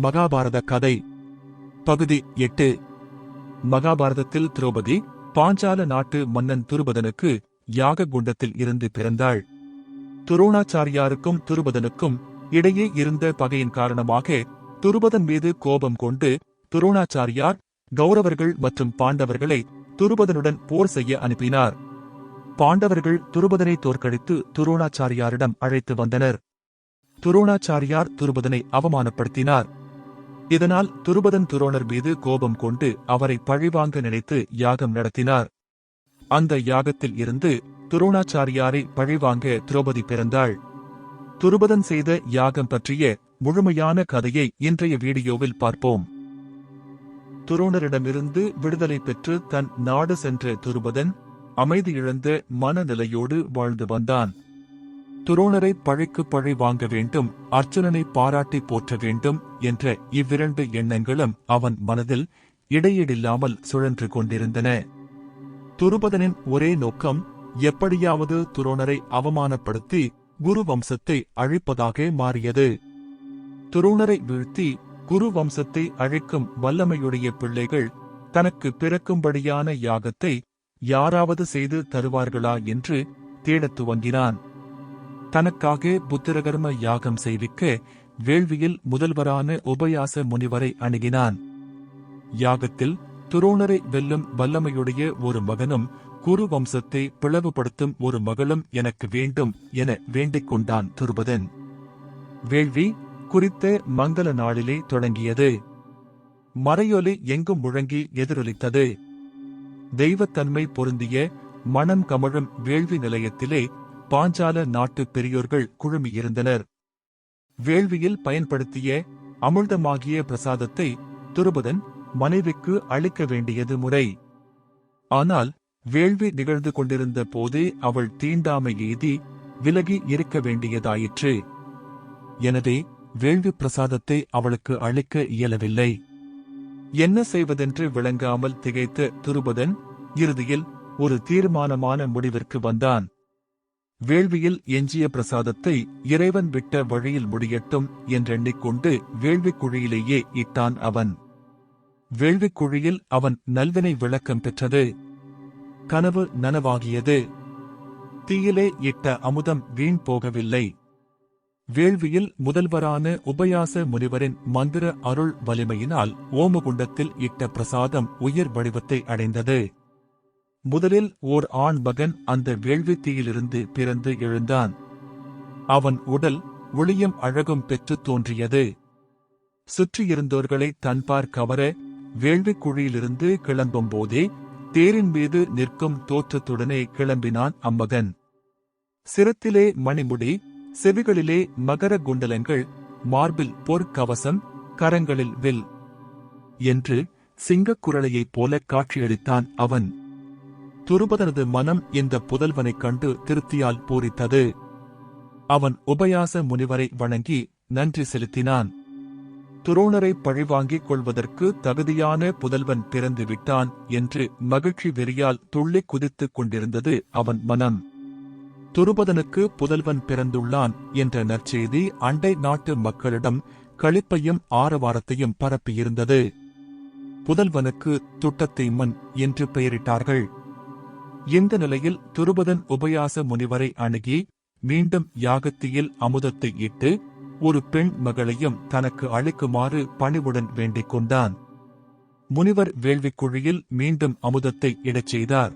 மகாபாரத கதை பகுதி எட்டு. மகாபாரதத்தில் திரௌபதி பாஞ்சால நாட்டு மன்னன் துருபதனுக்கு யாக குண்டத்தில் இருந்து பிறந்தாள். துரோணாச்சாரியாருக்கும் துருபதனுக்கும் இடையே இருந்த பகையின் காரணமாக துருபதன் மீது கோபம் கொண்டு துரோணாச்சாரியார் கௌரவர்கள் மற்றும் பாண்டவர்களை துருபதனுடன் போர் செய்ய அனுப்பினார். பாண்டவர்கள் துருபதனை தோற்கடித்து துரோணாச்சாரியாரிடம் அழைத்து வந்தனர். துரோணாச்சாரியார் துருபதனை அவமானப்படுத்தினார். இதனால் துருபதன் துரோணர் மீது கோபம் கொண்டு அவரை பழிவாங்க நினைத்து யாகம் நடத்தினார். அந்த யாகத்தில் இருந்து துரோணாச்சாரியாரை பழிவாங்க திரௌபதி பிறந்தாள். துருபதன் செய்த யாகம் பற்றிய முழுமையான கதையை இன்றைய வீடியோவில் பார்ப்போம். துரோணரிடமிருந்து விடுதலை பெற்று தன் நாடு சென்ற துருபதன் அமைதி இழந்த மனநிலையோடு வாழ்ந்து வந்தான். துரோணரை பழிக்கு பழி வாங்க வேண்டும் அர்ஜுனனை பாராட்டி போற்ற வேண்டும் என்ற இவ்விரண்டு எண்ணங்களும் அவன் மனதில் இடையிடில்லாமல் சுழன்று கொண்டிருந்தன. துருபதனின் ஒரே நோக்கம் எப்படியாவது துரோணரை அவமானப்படுத்தி குரு வம்சத்தை அழிப்பதாக மாறியது. துரோணரை வீழ்த்தி குரு வம்சத்தை அழிக்கும் வல்லமையுடைய பிள்ளைகள் தனக்கு பிறக்கும்படியான யாகத்தை யாராவது செய்து தருவார்களா என்று தேடத் துவங்கினான். தனக்காக புத்திரகர்ம யாகம் செய்விக்க வேள்வியில் முதல்வரான உபயாச முனிவரை அணுகினான். யாகத்தில் துரோணரை வெல்லும் வல்லமையுடைய ஒரு மகனும் குரு வம்சத்தை பிளவுபடுத்தும் ஒரு மகளும் எனக்கு வேண்டும் என வேண்டிக் கொண்டான் துருபதன். வேள்வி குறித்த மங்கள நாளிலே தொடங்கியது. மறையொலி எங்கும் முழங்கி எதிரொலித்தது. தெய்வத்தன்மை பொருந்திய மனம் கமழும் வேள்வி நிலையத்திலே பாஞ்சால நாட்டு பெரியோர்கள் குழுமியிருந்தனர் வேள்வியில் பயன்படுத்திய அமிழ்தமாகிய பிரசாதத்தை துருபதன் மனைவிக்கு அளிக்க வேண்டியது முறை. ஆனால் வேள்வி நிகழ்ந்து கொண்டிருந்த போதே அவள் தீண்டாமை எய்தி விலகி இருக்க வேண்டியதாயிற்று. எனவே வேள்வி பிரசாதத்தை அவளுக்கு அளிக்க இயலவில்லை. என்ன செய்வதென்று விளங்காமல் திகைத்த துருபதன் இறுதியில் ஒரு தீர்மானமான முடிவிற்கு வந்தான். வேள்வியில் எஞ்சிய பிரசாதத்தை இறைவன் விட்ட வழியில் முடியட்டும் என்றெண்ணிக்கொண்டு வேள்விக் குழியிலேயே இட்டான் அவன். வேள்விக் குழியில் அவன் நல்வினை விளக்கம் பெற்றது. கனவு நனவாகியது. தீயிலே இட்ட அமுதம் வீண் போகவில்லை. வேள்வியில் முதல்வரான உபயாச முனிவரின் மந்திர அருள் வலிமையினால் ஓமகுண்டத்தில் இட்ட பிரசாதம் உயிர் வடிவத்தை அடைந்தது. முதலில் ஓர் ஆண் மகன் அந்த வேள்வித்தீயிலிருந்து பிறந்து எழுந்தான். அவன் உடல் ஒளியும் அழகும் பெற்றுத் தோன்றியது. சுற்றியிருந்தோர்களை தன்பார் கவர வேள்விக் குழியிலிருந்து கிளம்பும் போதே தேரின் மீது நிற்கும் தோற்றத்துடனே கிளம்பினான் அம்மகன். சிரத்திலே மணிமுடி செவிகளிலே மகர குண்டலங்கள் மார்பில் பொற்கவசம் கரங்களில் வில் என்று சிங்கக் குரலையைப் போல காட்சியளித்தான் அவன். துருபதனது மனம் இந்த புதல்வனைக் கண்டு திருப்தியால் பூரித்தது. அவன் உபயாச முனிவரை வணங்கி நன்றி செலுத்தினான். துரோணரை பழிவாங்கிக் கொள்வதற்கு தகுதியான புதல்வன் பிறந்து விட்டான் என்று மகிழ்ச்சி வெறியால் துள்ளிக் குதித்துக் கொண்டிருந்தது அவன் மனம். துருபதனுக்கு புதல்வன் பிறந்துள்ளான் என்ற நற்செய்தி அண்டை நாட்டு மக்களிடம் களிப்பையும் ஆரவாரத்தையும் பரப்பியிருந்தது. புதல்வனுக்கு துட்டத்தை மண் என்று பெயரிட்டார்கள். இந்த நிலையில் துருபதன் உபயாச முனிவரை அணுகி மீண்டும் யாகத்தியில் அமுதத்தை இட்டு ஒரு பெண் மகளையும் தனக்கு அளிக்குமாறு பணிவுடன் வேண்டிக் கொண்டான். முனிவர் வேள்விக் குழியில் மீண்டும் அமுதத்தை இடச் செய்தார்.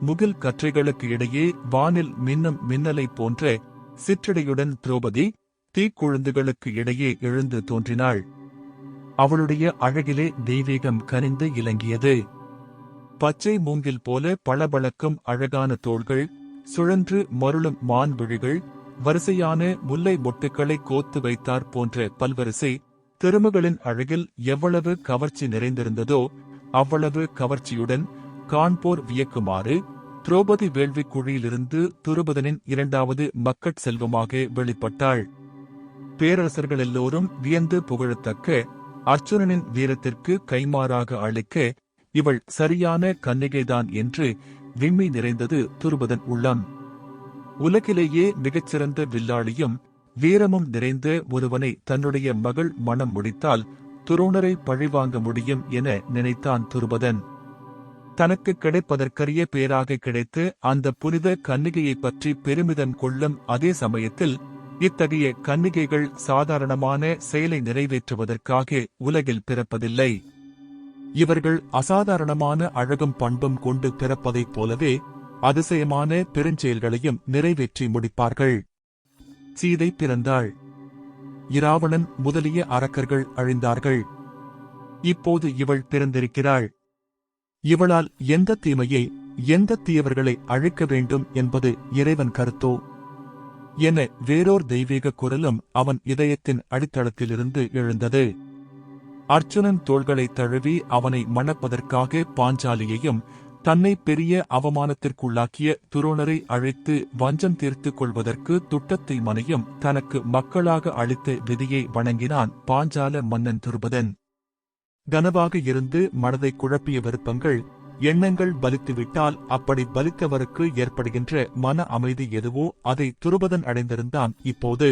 முகில் கற்றைகளுக்கு இடையே வானில் மின்னும் மின்னலை போன்ற சிற்றடையுடன் திரௌபதி தீக்குழுந்துகளுக்கு இடையே எழுந்து தோன்றினாள். அவளுடைய அழகிலே தெய்வீகம் கனிந்து இலங்கியது. பச்சை மூங்கில் போல பளபளக்கும் அழகான தோள்கள் சுழன்று மருளும் மான் விழிகள் வரிசையான முல்லை மொட்டுக்களை கோத்து வைத்தார் போன்ற பல்வரிசை திருமகளின் அழகில் எவ்வளவு கவர்ச்சி நிறைந்திருந்ததோ அவ்வளவு கவர்ச்சியுடன் காண்போர் வியக்குமாறு திரௌபதி வேள்விக் குழியிலிருந்து துருபதனின் இரண்டாவது மக்கட் செல்வமாக வெளிப்பட்டாள். பேரரசர்கள் எல்லோரும் வியந்து புகழத்தக்க அர்ச்சுனனின் வீரத்திற்கு கைமாறாக அளிக்க இவள் சரியான கன்னிகைதான் என்று விம்மி நிறைந்தது துருபதன் உள்ளம். உலகிலேயே மிகச்சிறந்த வில்லாளியும் வீரமும் நிறைந்த ஒருவனை தன்னுடைய மகள் மனம் முடித்தால் துரோணரை பழிவாங்க முடியும் என நினைத்தான் துருபதன். தனக்கு கிடைப்பதற்கரிய பேராக கிடைத்து அந்த புனித கன்னிகையைப் பற்றி பெருமிதம் கொள்ளும் அதே சமயத்தில் இத்தகைய கன்னிகைகள் சாதாரணமான செயலை நிறைவேற்றுவதற்காக உலகில் பிறப்பதில்லை. இவர்கள் அசாதாரணமான அழகும் பண்பும் கொண்டு பிறப்பதைப் போலவே அதிசயமான பெருஞ்செயல்களையும் நிறைவேற்றி முடிப்பார்கள். சீதை பிறந்தாள். இராவணன் முதலிய அரக்கர்கள் அழிந்தார்கள். இப்போது இவள் பிறந்திருக்கிறாள். இவளால் எந்த தீமையை எந்த தீயவர்களை அழிக்க வேண்டும் என்பது இறைவன் கருத்தோ? என வேறோர் தெய்வீக குரலும் அவன் இதயத்தின் அடித்தளத்திலிருந்து எழுந்தது. அர்ஜுனன் தோள்களை தழுவி அவனை மணப்பதற்காக பாஞ்சாலியையும் தன்னை பெரிய அவமானத்திற்குள்ளாக்கிய துரோணரை அழைத்து வஞ்சம் தீர்த்துக் கொள்வதற்கு துட்டத்தை மனையும் தனக்கு மக்களாக அளித்த விதியை வணங்கினான் பாஞ்சால மன்னன் துருபதன். கனவாக இருந்து மனதை குழப்பிய விருப்பங்கள் எண்ணங்கள் பலித்துவிட்டால் அப்படி பலித்தவருக்கு ஏற்படுகின்ற மன அமைதி எதுவோ அதை துருபதன் அடைந்திருந்தான். இப்போது